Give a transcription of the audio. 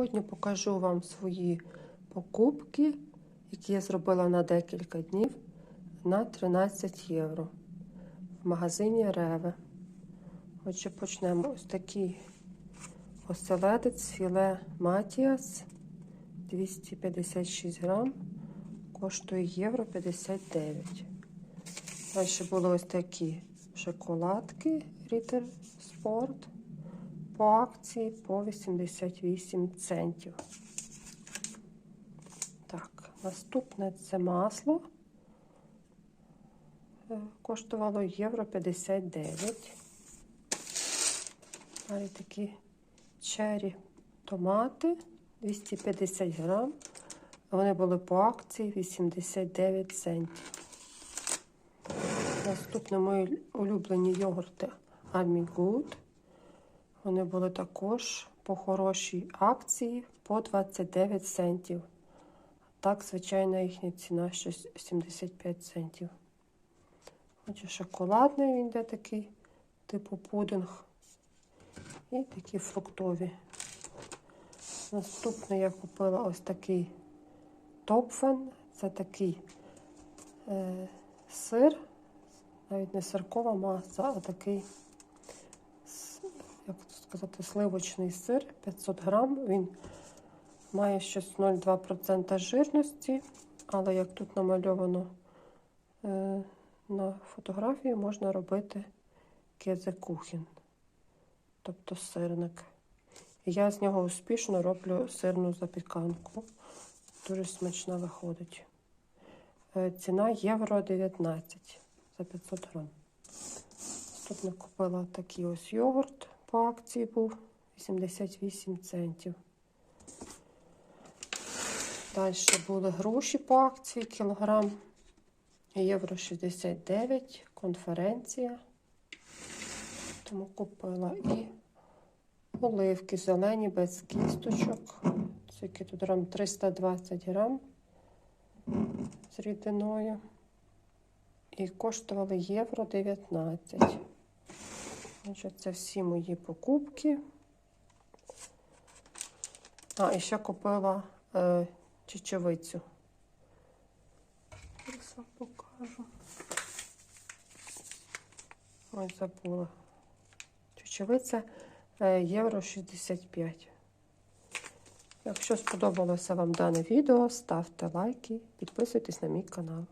Сьогодні покажу вам свої покупки, які я зробила на декілька днів на 13 євро. В магазині Реве. Отже, почнемо. Ось такий оселедець філе Матіас. 256 грам, коштує євро 59. Далі були ось такі шоколадки Ritter Sport по акції по 88 центів. Так, наступне це масло. Е, Коштувало євро 59. Далі такі чері томати 250 грам. Вони були по акції 89 центів. Наступне мої улюблені йогурти Army Good. Вони були також по хорошій акції по 29 центів. Так, звичайна їхня ціна ще 75 центів. Отже, шоколадний він йде такий, типу пудинг. І такі фруктові. Наступне я купила ось такий топфен. Це такий е, сир, навіть не сиркова маса, а такий сказати, сливочний сир 500 грам. Він має щось 0,2% жирності, але як тут намальовано е, на фотографії, можна робити кезекухін, тобто сирник. Я з нього успішно роблю сирну запіканку. Дуже смачна виходить. Е, ціна євро 19 за 500 грам. Тут купила такий ось йогурт по акції був 88 центів. Далі були груші по акції кілограм. Євро 69, конференція. Тому купила і оливки зелені без кісточок. Скільки тут грам 320 грам з рідиною. І коштували євро 19. Отже, це всі мої покупки. А, і ще купила е, чечевицю. Зараз вам покажу. Ось забула. Чечевиця е, євро 65. Якщо сподобалося вам дане відео, ставте лайки, підписуйтесь на мій канал.